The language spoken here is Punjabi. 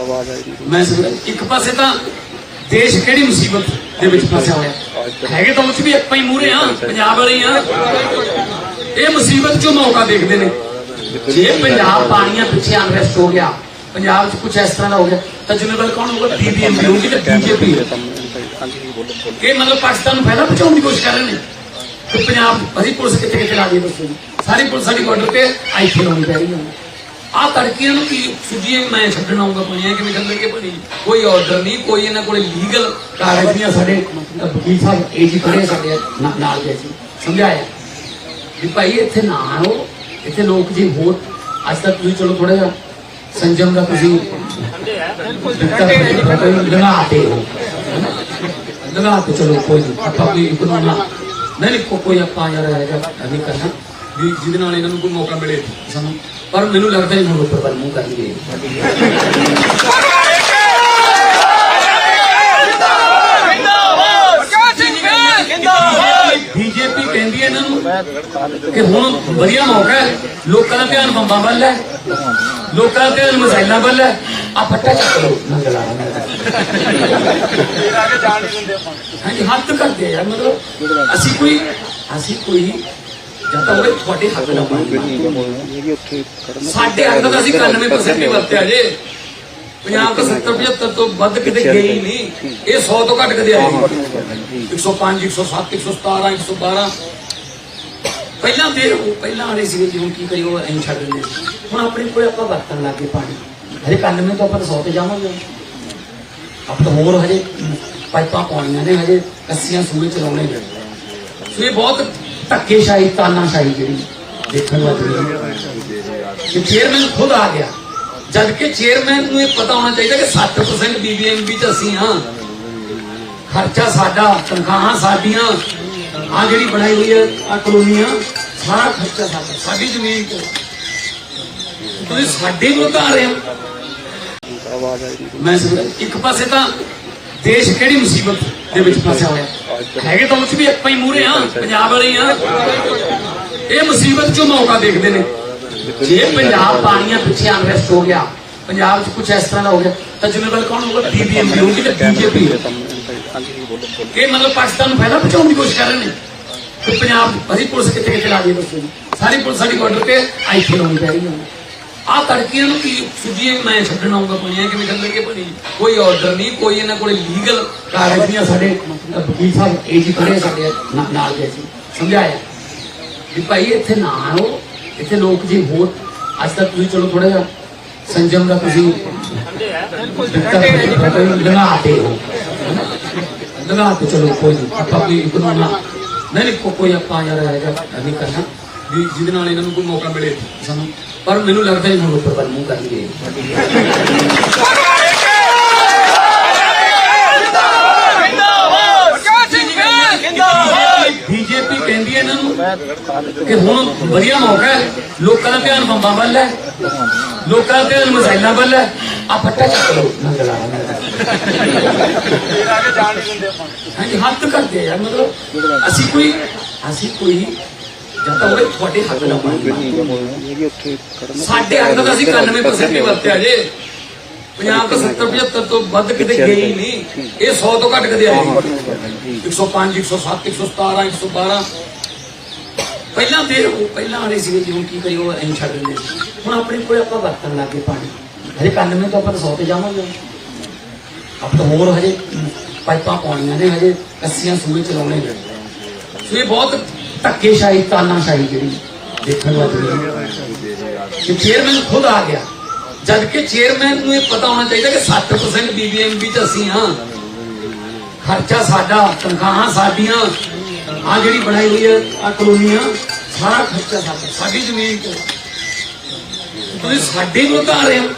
ਆਵਾਜ਼ ਆਈ ਮੈਂ ਇੱਕ ਪਾਸੇ ਤਾਂ ਦੇਸ਼ ਕਿਹੜੀ ਮੁਸੀਬਤ ਦੇ ਵਿੱਚ ਫਸਿਆ ਹੋਇਆ? ਹੈਗੇ ਤਾਂ ਉੱਚ ਵੀ ਆਪਾਂ ਹੀ ਮੂਰੇ ਆ ਪੰਜਾਬ ਵਾਲੇ ਆ ਇਹ ਮੁਸੀਬਤ ਚੋਂ ਮੌਕਾ ਦੇਖਦੇ ਨੇ। ਜੇ ਪੰਜਾਬ ਪਾਣੀਆਂ ਪਿੱਛੇ ਅਨਰੈਸਟ ਹੋ ਗਿਆ, ਪੰਜਾਬ 'ਚ ਕੁਝ ਇਸ ਤਰ੍ਹਾਂ ਦਾ ਹੋ ਗਿਆ, ਤਾਂ ਜ਼ਿੰਮੇਵਾਰ ਕੌਣ ਹੋਊਗਾ? ਬੀਬੀਐਮਪੀ ਹੋਊਗੀ ਤੇ ਬੀਜੇਪੀ ਇਹ ਮਤਲਬ ਪਾਕਿਸਤਾਨ ਨੂੰ ਫਾਇਦਾ ਪਹੁੰਚਾਉਣ ਦੀ ਕੋਸ਼ਿਸ਼ ਕਰ ਰਹੇ ਨੇ। ਕਿ ਪੰਜਾਬ, ਅਸੀਂ ਪੁਲਿਸ ਕਿੱਥੇ ਕਿੱਥੇ ਲਾ ਦਈਏ ਦੱਸੋ ਸਾਰੀ ਪੁਲਿਸ ਸਾਡੀ ਬਾਰਡਰ ਤੇ ਆਈਥੇ ਲਾਉਣੀ ਪੈ ਰਹੀ ਹੈ। ਆਹ ਤੜਕੀਆਂ ਨੂੰ ਕੀ ਸੁਝੀਏ ਮੈਂ ਛੱਡਣ ਆਉਂਗਾ ਪਾਣੀਆਂ ਕਿਵੇਂ ਚੱਲ ਕੇ ਕੋਈ ਆਰਡਰ ਨਹੀਂ, ਕੋਈ ਇਹਨਾਂ ਕੋਲੇ ਲੀਗਲ ਕਾਗਜ਼ ਨਹੀਂ ਸਾਡੇ। ਵਕੀਲ ਸਾਹਿਬ ਏਜੀ ਖੜੇ ਸਾਡੇ ਨਾਲ ਦੇ ਸੀ ਸਮਝਾਇਆ? ਵੀ ਭਾਈ ਇੱਥੇ ਨਾ ਆਓ। ਇੱਥੇ ਲੋਕ ਜੀ ਹੋਰ, ਅੱਜ ਤੱਕ ਤੁਸੀਂ ਚਲੋ ਥੋੜਾ ਜਿਹਾ ਸੰਜਮ ਦਾ ਤੁਸੀਂ ਲਗਾਤੇ ਹੋ ਲਗਾਤੇ ਚਲੋ ਕੋਈ ਨਹੀਂ ਆਪਾਂ ਕੋਈ ਕਾਨੂੰਨ ਨਾ ਨਹੀਂ ਕੋਈ ਆਪਾਂ ਯਾਰ ਹੈਗਾ ਨਹੀਂ ਕਰਨਾ। ਵੀ ਜਿਹਦੇ ਨਾਲ ਇਹਨਾਂ ਨੂੰ ਕੋਈ ਮੌਕਾ ਮਿਲੇ ਸਾਨੂੰ। ਪਰ ਮੈਨੂੰ ਲੱਗਦਾ ਨਹੀਂ ਹੁਣ ਉੱਪਰ ਵੱਲ ਮੂੰਹ ਕਰਨਗੇ ਬੀਜੇਪੀ ਕਹਿੰਦੀ ਹੈ ਇਹਨਾਂ ਨੂੰ ਕਿ ਹੁਣ ਵਧੀਆ ਮੌਕਾ ਹੈ, ਲੋਕਾਂ ਦਾ ਧਿਆਨ ਬੰਬਾਂ ਵੱਲ ਹੈ, ਲੋਕਾਂ ਦਾ ਧਿਆਨ ਮਸਾਇਲਾਂ ਵੱਲ ਹੈ ਆ ਫੱਟਾ ਚੱਕ ਲਓ ਨੰਗਲਾ ਹਾਂਜੀ, ਹੱਥ ਕਰਦੇ ਯਾਰ, ਮਤਲਬ ਅਸੀਂ ਕੋਈ ਅਸੀਂ ਕੋਈ ਜਾਂ ਤਾਂ ਉਹਦੇ ਤੁਹਾਡੇ ਹੱਕ ਦਾ ਪਾਣੀ ਸਾਡੇ ਹੱਕ ਦਾ ਅਸੀਂ 91% ਹੀ ਵਰਤਿਆ ਜੇ। ਪੰਜਾਬ ਤਾਂ 70 75 ਤੋਂ ਵੱਧ ਕਿਤੇ ਗਏ ਨਹੀਂ। ਇਹ 100 ਤੋਂ ਘੱਟ ਕਦੇ ਆਏ 105 107 117 112 ਪਹਿਲਾਂ ਦੇ ਉਹ ਪਹਿਲਾਂ ਵਾਲੇ ਸੀਗੇ ਜੀ ਹੁਣ ਕੀ ਕਰੀ ਉਹ ਐਂ ਛੱਡ ਦਿੰਦੇ ਹੁਣ ਆਪਣੇ ਕੋਲੇ ਆਪਾਂ ਵਰਤਣ ਲੱਗੇ ਪਾਣੀ। ਹਜੇ 91 ਤੋਂ ਆਪਾਂ ਤਾਂ 100 ਤੇ ਜਾਵਾਂਗੇ। ਆਪਾਂ ਤਾਂ ਹੋਰ ਹਜੇ ਪਾਈਪਾਂ ਪਾਉਣੀਆਂ ਨੇ, ਹਜੇ ਕੱਸੀਆਂ ਸੂਏ ਚਲਾਉਣੇ ਨੇ। ਸੋ ਇਹ ਬਹੁਤ ਧੱਕੇਸ਼ਾਹੀ, ਤਾਨਾਸ਼ਾਹੀ ਜਿਹੜੀ ਦੇਖਣ ਵਾਲੀ ਹੈ ਕਿ ਚੇਅਰਮੈਨ ਖੁਦ ਆ ਗਿਆ। ਜਦ ਕਿ ਚੇਅਰਮੈਨ ਨੂੰ ਇਹ ਪਤਾ ਹੋਣਾ ਚਾਹੀਦਾ ਕਿ 60% ਬੀਬੀਐਮਬੀ ਚ ਅਸੀਂ ਹਾਂ। ਖਰਚਾ ਸਾਡਾ, ਤਨਖਾਹਾਂ ਸਾਡੀਆਂ, ਆ ਜਿਹੜੀ ਬਣਾਈ ਹੋਈ ਹੈ, ਆ ਕਲੋਨੀਆਂ ਸਾਰਾ ਖਰਚਾ ਸਾਡਾ, ਸਾਡੀ ਜ਼ਮੀਨ ਤੇ। ਤੁਸੀਂ ਸਾਡੇ ਵਿਰੁੱਧ ਆ ਰਹੇ ਹੋ। ਮੈਂ ਸਮਝ- ਇੱਕ ਪਾਸੇ ਤਾਂ ਦੇਸ਼ ਕਿਹੜੀ ਮੁਸੀਬਤ ਦੇ ਵਿੱਚ ਫਸਿਆ ਹੋਇਆ? ਹੈਗੇ ਤਾਂ ਉੱਚ ਵੀ ਆਪਾਂ ਹੀ ਮੂਰੇ ਆ ਪੰਜਾਬ ਵਾਲੇ ਆ ਇਹ ਮੁਸੀਬਤ ਚੋਂ ਮੌਕਾ ਦੇਖਦੇ ਨੇ। ਜੇ ਪੰਜਾਬ ਪਾਣੀਆਂ ਪਿੱਛੇ ਅਨਰੈਸਟ ਹੋ ਗਿਆ। ਪੰਜਾਬ 'ਚ ਕੁਝ ਇਸ ਤਰ੍ਹਾਂ ਦਾ ਹੋ ਗਿਆ। ਤਾਂ ਜ਼ਿੰਮੇਵਾਰ ਕੌਣ ਹੋਊਗਾ? ਬੀਬੀਐਮਪੀ ਹੋਊਗੀ ਤੇ ਬੀਜੇਪੀ ਇਹ ਮਤਲਬ ਪਾਕਿਸਤਾਨ ਨੂੰ ਫਾਇਦਾ ਪਹੁੰਚਾਉਣ ਦੀ ਕੋਸ਼ਿਸ਼ ਕਰ ਰਹੇ ਨੇ। ਕਿ ਪੰਜਾਬ, ਅਸੀਂ ਪੁਲਿਸ ਕਿੱਥੇ ਕਿੱਥੇ ਲਾ ਦਈਏ ਦੱਸੋ ਸਾਰੀ ਪੁਲਿਸ ਸਾਡੀ ਬਾਰਡਰ ਤੇ ਆਈਥੇ ਲਾਉਣੀ ਪੈ ਰਹੀ ਹੈ ਆਹ ਤੜਕੀਆਂ ਨੂੰ ਕੀ ਸੁਝੀਏ ਮੈਂ ਛੱਡਣ ਆਉਂਗਾ ਪਾਣੀਆਂ ਕਿਵੇਂ ਚੱਲ ਕੇ ਕੋਈ ਆਰਡਰ ਨਹੀਂ, ਕੋਈ ਇਹਨਾਂ ਕੋਲੇ ਲੀਗਲ ਕਾਗਜ਼ ਨਹੀਂ। ਸਾਡੇ ਵਕੀਲ ਸਾਹਿਬ ਏਜੀ ਖੜੇ ਸਾਡੇ ਨਾਲ ਦੇ ਸੀ, ਸਮਝਾਇਆ। ਵੀ ਭਾਈ ਇੱਥੇ ਨਾ ਆਓ, ਇੱਥੇ ਲੋਕ ਜੀ ਹੋਰ, ਅੱਜ ਤੱਕ ਤੁਸੀਂ ਚਲੋ ਥੋੜਾ ਜਿਹਾ ਸੰਜਮ ਦਾ ਤੁਸੀਂ ਲਗਾਤੇ ਹੋ। ਲਗਾਤੇ ਚਲੋ, ਕੋਈ ਨਹੀਂ, ਆਪਾਂ ਕੋਈ ਕਾਨੂੰਨ ਨਹੀਂ ਕੋਈ ਆਪਾਂ ਯਾਰ ਹੈਗਾ ਨਹੀਂ ਕਰਨਾ। ਵੀ ਜਿਹਦੇ ਨਾਲ ਇਹਨਾਂ ਨੂੰ ਕੋਈ ਮੌਕਾ ਮਿਲੇ ਸਾਨੂੰ। ਪਰ ਮੈਨੂੰ ਲੱਗਦਾ ਨਹੀਂ ਹੁਣ ਉੱਪਰ ਵੱਲ ਮੂੰਹ ਕਰਨਗੇ ਬੀਜੇਪੀ ਕਹਿੰਦੀ ਹੈ ਇਹਨਾਂ ਨੂੰ ਕਿ ਹੁਣ ਵਧੀਆ ਮੌਕਾ ਹੈ, ਲੋਕਾਂ ਦਾ ਧਿਆਨ ਬੰਬਾਂ ਵੱਲ ਹੈ, ਲੋਕਾਂ ਦਾ ਧਿਆਨ ਮਸਾਇਲਾਂ ਵੱਲ ਹੈ ਆ ਫੱਟਾ ਚੱਕ ਲਓ ਹਾਂਜੀ, ਹੱਥ ਕਰਦੇ ਆ ਯਾਰ, ਮਤਲਬ ਅਸੀਂ ਕੋਈ ਅਸੀਂ ਕੋਈ ਜਾਂ ਤਾਂ ਉਹਦੇ ਤੁਹਾਡੇ ਹੱਕ ਦਾ ਸਾਡੇ ਹੱਕ ਦਾ ਤਾਂ ਅਸੀਂ 91% ਹੀ ਵਰਤਿਆ ਜੇ। ਪੰਜਾਬ ਤਾਂ 70 75 ਤੋਂ ਵੱਧ ਕਿਤੇ ਗਏ ਹੀ ਨਹੀਂ। ਇਹ 100 ਤੋਂ ਘੱਟ ਕਦੇ ਨਹੀਂ। 105 107 117 112 ਪਹਿਲਾਂ ਦੇ ਉਹ ਪਹਿਲਾਂ ਵਾਲੇ ਸੀਗੇ ਜੀ ਹੁਣ ਕੀ ਉਹ ਐਂ ਛੱਡ ਦਿੰਦੇ। ਹੁਣ ਆਪਣੇ ਕੋਲੇ ਆਪਾਂ ਵਰਤਣ ਲੱਗੇ ਪਾਣੀ ਹਜੇ 91 ਤੋਂ ਆਪਾਂ ਤਾਂ 100 ਤੇ ਜਾਵਾਂਗੇ। ਆਪਾਂ ਤਾਂ ਹੋਰ ਹਜੇ ਪਾਈਪਾਂ ਪਾਉਣੀਆਂ ਨੇ ਹਜੇ ਕੱਸੀਆਂ ਸੂਏ ਚਲਾਉਣੇ ਨੇ। ਸੋ ਇਹ ਬਹੁਤ ਧੱਕੇਸ਼ਾਹੀ ਤਾਨਾਸ਼ਾਹੀ ਜਿਹੜੀ ਦੇਖਣ ਵਾਲੀ ਹੈ ਕਿ ਚੇਅਰਮੈਨ ਖੁਦ ਆ ਗਿਆ। ਜਦ ਕਿ ਚੇਅਰਮੈਨ ਨੂੰ ਇਹ ਪਤਾ ਹੋਣਾ ਚਾਹੀਦਾ ਕਿ 60% ਬੀਬੀਐਮਬੀ ਚ ਅਸੀਂ ਹਾਂ। ਖਰਚਾ ਸਾਡਾ, ਤਨਖਾਹਾਂ ਸਾਡੀਆਂ ਆ ਜਿਹੜੀ ਬਣਾਈ ਹੋਈ ਹੈ ਆ ਕਲੋਨੀਆਂ ਸਾਰਾ ਖਰਚਾ ਸਾਡਾ। ਸਾਡੀ ਜ਼ਮੀਨ ਤੇ। ਤੁਸੀਂ ਸਾਡੇ ਨੂੰ ਆ ਰਹੇ ਹੋ।